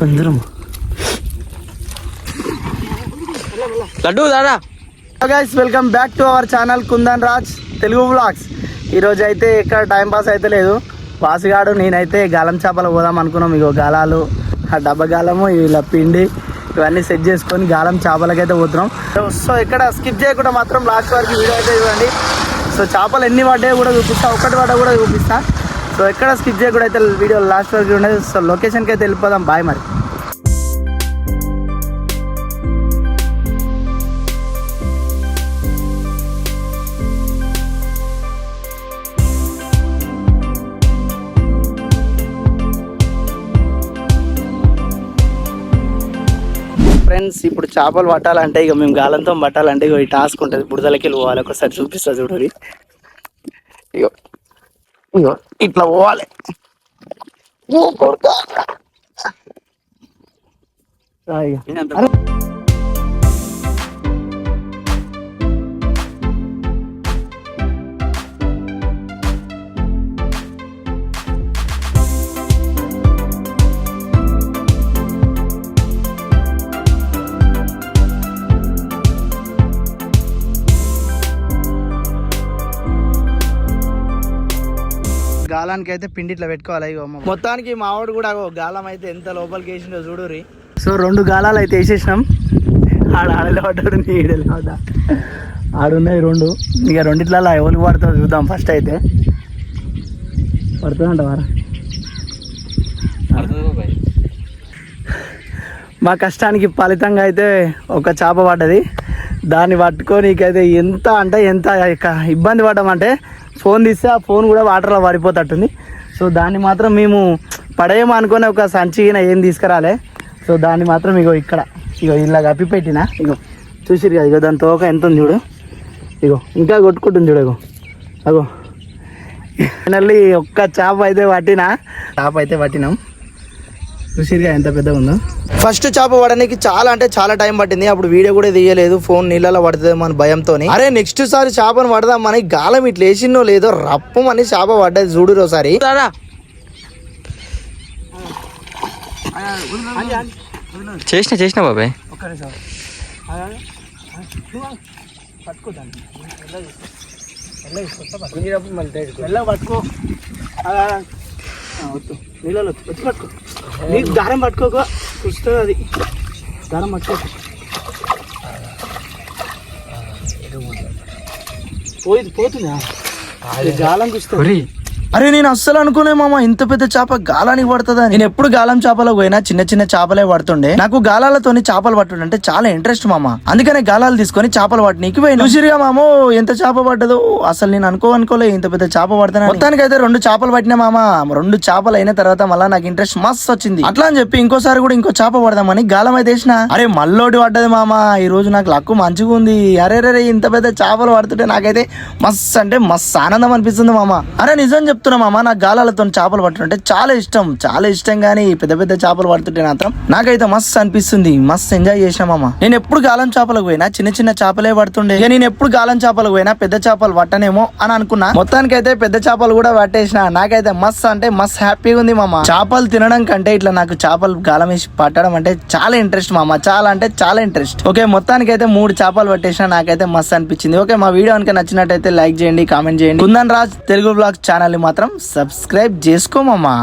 కొందరం లడ్డు దాదా. Guys welcome back to our channel Kundan Raj Telugu vlogs ఈరోజు అయితే ఇక్కడ టైం పాస్ అయితే లేదు. పాసుగాడు నేనైతే గాలం చేపలు పోదాం అనుకున్నాం. ఇగో గాలాలు ఆ డబ్బా గాలము ఇలా పిండి ఇవన్నీ సెట్ చేసుకొని గాలం చేపలకైతే పోతున్నాం. సో ఇక్కడ స్కిప్ చేయకుండా మాత్రం లాస్ట్ వరకు వీడియో అయితే ఇవ్వండి సో చేపలు ఎన్ని పడ్డాయో కూడా చూపిస్తా. ఒకటి పడ్డా కూడా చూపిస్తా. సో ఎక్కడ స్కిప్ చేయకుండా అయితే వీడియో లాస్ట్ వరకు ఉండదు సో లొకేషన్కి అయితే వెళ్ళిపోదాం. బాయ్ మరి. ఫ్రెండ్స్ ఇప్పుడు చేపలు పట్టాలంటే ఇక మేము గాలంతో పట్టాలంటే ఇక ఈ టాస్క్ ఉంటుంది. బుడదలకి వెళ్ళి పోవాలి. ఒకసారి చూపిస్తా చూడండి ఇగో. ఇగో ఇట్లా పోవాలి ఓ కొడుకా. గాలానికి అయితే పిండి ఇట్లా పెట్టుకోవాలి ఇగో. మొత్తానికి మావాడు కూడా గాలం అయితే ఎంత లోపలికి వేసిండో చూడురి సో రెండు గాలాలు అయితే వేసేసినాం. ఆడ ఆడలే పడ్డాడు నీడలే పడ్డా. ఆడున్నాయి రెండు. ఇక రెండిట్లలో ఎవరికి పడుతుందో చూద్దాం ఫస్ట్ అయితే. పడుతుందంట వారా? మా కష్టానికి ఫలితంగా అయితే ఒక చేప పడ్డది. దాన్ని పట్టుకోనీకైతే ఎంత అంటే ఎంత ఇబ్బంది పడ్డామంటే ఫోన్ తీస్తే ఆ ఫోన్ కూడా వాటర్లో పడిపోతట్టుంది. సో దాన్ని మాత్రం మేము పడేయము అనుకుని ఒక సంచి ఏం తీసుకురాలే. సో దాన్ని మాత్రం ఇగో ఇక్కడ ఇగో ఇలా కప్పి పెట్టిన. ఇగో చూసిరు కదా ఇగో దాని తోక ఎంత ఉంది చూడు. ఇగో ఇంకా కొట్టుకుంటుంది చూడు ఇగో. అగో. ఫైనల్లీ ఒక్క చేప అయితే పట్టిన. చేప అయితే పట్టినాం. చూసిరుగా ఎంత పెద్దగా ఉందో. ఫస్ట్ చేప పడడానికి చాలా అంటే చాలా టైం పట్టింది. అప్పుడు వీడియో కూడా తీయలేదు. ఫోన్ నీళ్ళలో పడుతుందేమో అని భయంతో అరే నెక్స్ట్ సారి చేపను పడదామని గాలం ఇట్లా వేసినో లేదో రప్పమని చేప పడ్డది చూడు ఒకసారి చేసిన చేసిన బాబాయ్. పట్టుకో నీళ్ళలో వచ్చి పట్టుకో. నీకు దారం పట్టుకోకో. చూస్తుంది అది దారం పట్టుకో పోయింది పోతుందా. గాలం చూస్తుంది అరే నేను అస్సలు అనుకోలే మామ ఇంత పెద్ద చేప గాలానికి పడుతుందా నేను ఎప్పుడు గాలం చేపలకు పోయినా చిన్న చిన్న చేపలే పడుతుండే. నాకు గాలాలతోని చేపలు పట్టడం అంటే చాలా ఇంట్రెస్ట్ మామ. అందుకనే గాలాలు తీసుకొని చేపలు పట్టనీకి పోయినా. చూసిరిగా మామ ఎంత చేప పడ్డదో. అసలు నేను అనుకో అనుకోలే ఇంత పెద్ద చేప పడతాను మొత్తానికి అయితే రెండు చేపలు పట్టినా మామ. రెండు చేపలు అయిన తర్వాత మళ్ళీ నాకు ఇంట్రెస్ట్ మస్తు వచ్చింది. అట్లా అని చెప్పి ఇంకోసారి కూడా ఇంకో చేప పడదామని గాలం అయితే వేసిన. అరే మల్లోటి పడ్డది మామ. ఈ రోజు నాకు లక్కు మంచిగా ఉంది. అరే రే ఇంత పెద్ద చేపలు పడుతుంటే నాకైతే మస్తు అంటే మస్తు ఆనందం అనిపిస్తుంది మామ. అరే నిజం చెప్తున్నా మామ? నాకు గాలాలతో చేపలు పట్టడం చాలా ఇష్టం. చాలా ఇష్టం కానీ పెద్ద పెద్ద చేపలు పడుతుంటే మాత్రం నాకైతే మస్తు అనిపిస్తుంది. మస్తు ఎంజాయ్ చేసిన మామ. నేను ఎప్పుడు గాలం చేపలకు పోయినా చిన్న చిన్న చేపలే పడుతుండే. నేను ఎప్పుడు గాలం చేపలకు పోయినా పెద్ద చేపలు పట్టనేమో అని అనుకున్నా. మొత్తానికైతే పెద్ద చేపలు కూడా పట్టేసిన. నాకైతే మస్తు అంటే మస్తు హ్యాపీగా ఉంది మామ. చేపలు తినడం కంటే ఇట్లా నాకు చేపలు గాలం వేసి పట్టడం అంటే చాలా ఇంట్రెస్ట్ మామ. చాలా అంటే చాలా ఇంట్రెస్ట్. ఓకే మొత్తానికైతే మూడు చేపలు పట్టేసిన నాకైతే మస్తు అనిపించింది. ఓకే మా వీడియో కనుక నచ్చినట్టయితే లైక్ చేయండి కామెంట్ చేయండి. కుందన్ రాజ్ తెలుగు బ్లాగ్ ఛానల్ మాత్రం సబ్స్క్రైబ్ చేసుకోమమ్మా.